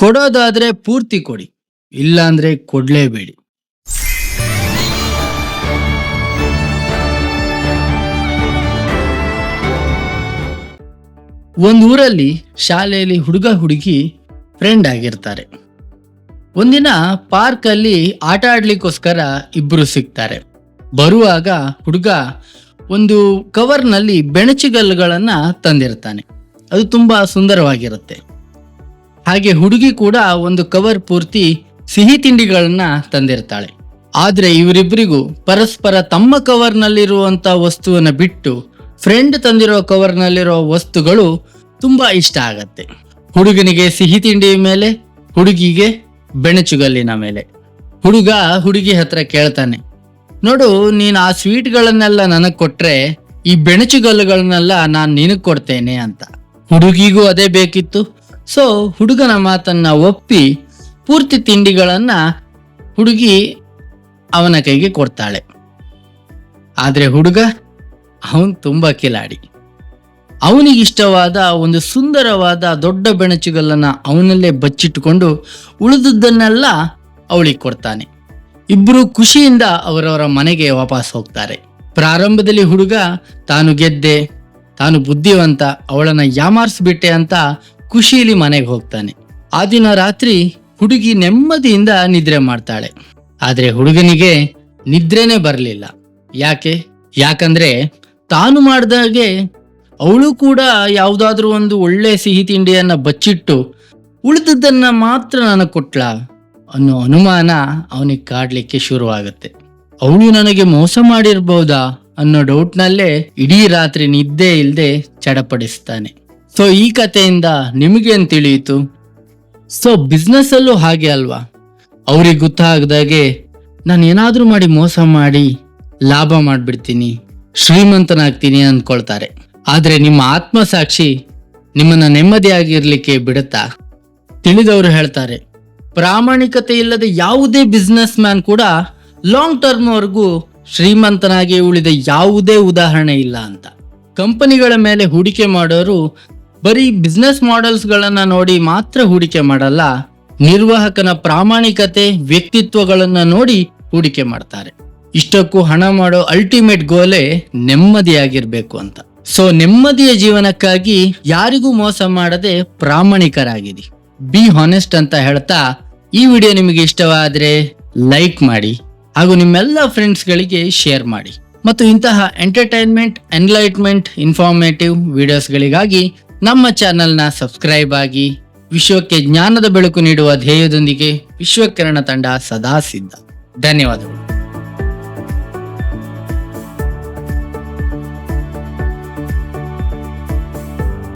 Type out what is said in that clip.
ಕೊಡೋದಾದ್ರೆ ಪೂರ್ತಿ ಕೊಡಿ, ಇಲ್ಲಾಂದ್ರೆ ಕೊಡ್ಲೇಬೇಡಿ. ಒಂದು ಊರಲ್ಲಿ ಶಾಲೆಯಲ್ಲಿ ಹುಡುಗ ಹುಡುಗಿ ಫ್ರೆಂಡ್ ಆಗಿರ್ತಾರೆ. ಒಂದಿನ ಪಾರ್ಕ್ ಅಲ್ಲಿ ಆಟ ಆಡ್ಲಿಕ್ಕೋಸ್ಕರ ಇಬ್ರು ಸಿಗ್ತಾರೆ. ಬರುವಾಗ ಹುಡುಗ ಒಂದು ಕವರ್ನಲ್ಲಿ ಬೆಣಚಿಗಲ್ಲುಗಳನ್ನು ತಂದಿರ್ತಾನೆ. ಅದು ತುಂಬಾ ಸುಂದರವಾಗಿರುತ್ತೆ. ಹಾಗೆ ಹುಡುಗಿ ಕೂಡ ಒಂದು ಕವರ್ ಪೂರ್ತಿ ಸಿಹಿ ತಿಂಡಿಗಳನ್ನ ತಂದಿರ್ತಾಳೆ. ಆದ್ರೆ ಇವರಿಬ್ಬರಿಗೂ ಪರಸ್ಪರ ತಮ್ಮ ಕವರ್ನಲ್ಲಿರುವಂತ ವಸ್ತುವನ್ನ ಬಿಟ್ಟು ಫ್ರೆಂಡ್ ತಂದಿರೋ ಕವರ್ನಲ್ಲಿರೋ ವಸ್ತುಗಳು ತುಂಬಾ ಇಷ್ಟ ಆಗತ್ತೆ. ಹುಡುಗನಿಗೆ ಸಿಹಿ ತಿಂಡಿ ಮೇಲೆ, ಹುಡುಗಿಗೆ ಬೆಣಚುಗಲ್ಲಿನ ಮೇಲೆ. ಹುಡುಗ ಹುಡುಗಿ ಹತ್ರ ಕೇಳ್ತಾನೆ, ನೋಡು, ನೀನು ಆ ಸ್ವೀಟ್ಗಳನ್ನೆಲ್ಲ ನನಗೆ ಕೊಟ್ರೆ ಈ ಬೆಣಚುಗಲ್ಲುಗಳನ್ನೆಲ್ಲ ನಾನು ನಿನಗೆ ಕೊಡ್ತೇನೆ ಅಂತ. ಹುಡುಗಿಗೂ ಅದೇ ಬೇಕಿತ್ತು ಸೊ ಹುಡುಗನ ಮಾತನ್ನ ಒಪ್ಪಿ ಪೂರ್ತಿ ತಿಂಡಿಗಳನ್ನ ಹುಡುಗಿ ಅವನ ಕೈಗೆ ಕೊಡ್ತಾಳೆ. ಆದರೆ ಹುಡುಗ ಅವನು ತುಂಬಾ ಕಿಲಾಡಿ. ಅವನಿಗಿಷ್ಟವಾದ ಒಂದು ಸುಂದರವಾದ ದೊಡ್ಡ ಬೆಣಚುಗಲ್ಲನ್ನ ಅವನಲ್ಲೇ ಬಚ್ಚಿಟ್ಟುಕೊಂಡು ಉಳಿದದ್ದನ್ನೆಲ್ಲ ಅವಳಿಗೆ ಕೊಡ್ತಾನೆ. ಇಬ್ಬರೂ ಖುಷಿಯಿಂದ ಅವರವರ ಮನೆಗೆ ವಾಪಸ್ ಹೋಗ್ತಾರೆ. ಪ್ರಾರಂಭದಲ್ಲಿ ಹುಡುಗ, ತಾನು ಗೆದ್ದೆ, ತಾನು ಬುದ್ಧಿವಂತ, ಅವಳನ್ನ ಯಾಮಾರಿಸ್ಬಿಟ್ಟೆ ಅಂತ ಖುಷಿಯಲ್ಲಿ ಮನೆಗೆ ಹೋಗ್ತಾನೆ. ಆ ದಿನ ರಾತ್ರಿ ಹುಡುಗಿ ನೆಮ್ಮದಿಯಿಂದ ನಿದ್ರೆ ಮಾಡ್ತಾಳೆ. ಆದರೆ ಹುಡುಗನಿಗೆ ನಿದ್ರೆನೇ ಬರಲಿಲ್ಲ. ಯಾಕೆ? ಯಾಕಂದ್ರೆ ತಾನು ಮಾಡಿದಾಗೆ ಅವಳು ಕೂಡ ಯಾವುದಾದ್ರೂ ಒಂದು ಒಳ್ಳೆ ಸಿಹಿ ತಿಂಡಿಯನ್ನ ಬಚ್ಚಿಟ್ಟು ಉಳಿದದ್ದನ್ನು ಮಾತ್ರ ನನಗೆ ಕೊಟ್ಲ ಅನ್ನೋ ಅನುಮಾನ ಅವನಿಗೆ ಕಾಡಲಿಕ್ಕೆ ಶುರುವಾಗುತ್ತೆ. ಅವಳು ನನಗೆ ಮೋಸ ಮಾಡಿರ್ಬೋದಾ ಅನ್ನೋ ಡೌಟ್ನಲ್ಲೇ ಇಡೀ ರಾತ್ರಿ ನಿದ್ದೆ ಇಲ್ಲದೆ ಚಡಪಡಿಸ್ತಾನೆ. ಸೊ ಈ ಕಥೆಯಿಂದ ನಿಮಗೇನು ತಿಳಿಯಿತು? ಸೊ ಬಿಸ್ನೆಸ್ಸಲ್ಲೂ ಹಾಗೆ ಅಲ್ವಾ? ಅವ್ರಿಗೆ ಗೊತ್ತಾಗದಾಗೆ ನಾನು ಏನಾದರೂ ಮಾಡಿ ಮೋಸ ಮಾಡಿ ಲಾಭ ಮಾಡಿಬಿಡ್ತೀನಿ, ಶ್ರೀಮಂತನಾಗ್ತೀನಿ ಅಂದ್ಕೊಳ್ತಾರೆ ಆದರೆ ನಿಮ್ಮ ಆತ್ಮಸಾಕ್ಷಿ ನಿಮ್ಮನ್ನ ನೆಮ್ಮದಿಯಾಗಿರಲಿಕ್ಕೆ ಬಿಡುತ್ತಾ? ತಿಳಿದವರು ಹೇಳ್ತಾರೆ, ಪ್ರಾಮಾಣಿಕತೆ ಇಲ್ಲದೆ ಯಾವುದೇ ಬಿಸ್ನೆಸ್ ಮ್ಯಾನ್ ಕೂಡ ಲಾಂಗ್ ಟರ್ಮ್ ವರೆಗೂ ಶ್ರೀಮಂತನಾಗಿ ಉಳಿದ ಯಾವುದೇ ಉದಾಹರಣೆ ಇಲ್ಲ ಅಂತ. ಕಂಪನಿಗಳ ಮೇಲೆ ಹೂಡಿಕೆ ಮಾಡೋರು ಬರೀ ಬಿಸ್ನೆಸ್ ಮಾಡೆಲ್ಸ್ಗಳನ್ನು ನೋಡಿ ಮಾತ್ರ ಹೂಡಿಕೆ ಮಾಡಲ್ಲ, ನಿರ್ವಾಹಕನ ಪ್ರಾಮಾಣಿಕತೆ, ವ್ಯಕ್ತಿತ್ವಗಳನ್ನು ನೋಡಿ ಹೂಡಿಕೆ ಮಾಡ್ತಾರೆ. ಇಷ್ಟಕ್ಕೂ ಹಣ ಮಾಡೋ ಅಲ್ಟಿಮೇಟ್ ಗೋಲೆ ನೆಮ್ಮದಿಯಾಗಿರ್ಬೇಕು ಅಂತ. ಸೊ ನೆಮ್ಮದಿಯ ಜೀವನಕ್ಕಾಗಿ ಯಾರಿಗೂ ಮೋಸ ಮಾಡದೆ ಪ್ರಾಮಾಣಿಕರಾಗಿರಿ. ಬಿ ಹಾನೆಸ್ಟ್ ಅಂತ ಹೇಳ್ತಾ ಈ ವಿಡಿಯೋ ನಿಮಗೆ ಇಷ್ಟವಾದರೆ ಲೈಕ್ ಮಾಡಿ, ಹಾಗೂ ನಿಮ್ಮೆಲ್ಲ ಫ್ರೆಂಡ್ಸ್ಗಳಿಗೆ ಶೇರ್ ಮಾಡಿ. ಮತ್ತು ಇಂತಹ ಎಂಟರ್ಟೈನ್ಮೆಂಟ್ ಎನ್ಲೈಟ್ಮೆಂಟ್ ಇನ್ಫಾರ್ಮೇಟಿವ್ ವಿಡಿಯೋಸ್ಗಳಿಗಾಗಿ ನಮ್ಮ ಚಾನೆಲ್ನ ಸಬ್ಸ್ಕ್ರೈಬ್ ಆಗಿ ವಿಶ್ವಕ್ಕೆ ಜ್ಞಾನದ ಬೆಳಕು ನೀಡುವ ಧ್ಯೇಯದೊಂದಿಗೆ ವಿಶ್ವಕಿರಣ ತಂಡ ಸದಾ ಸಿದ್ಧ. ಧನ್ಯವಾದಗಳು.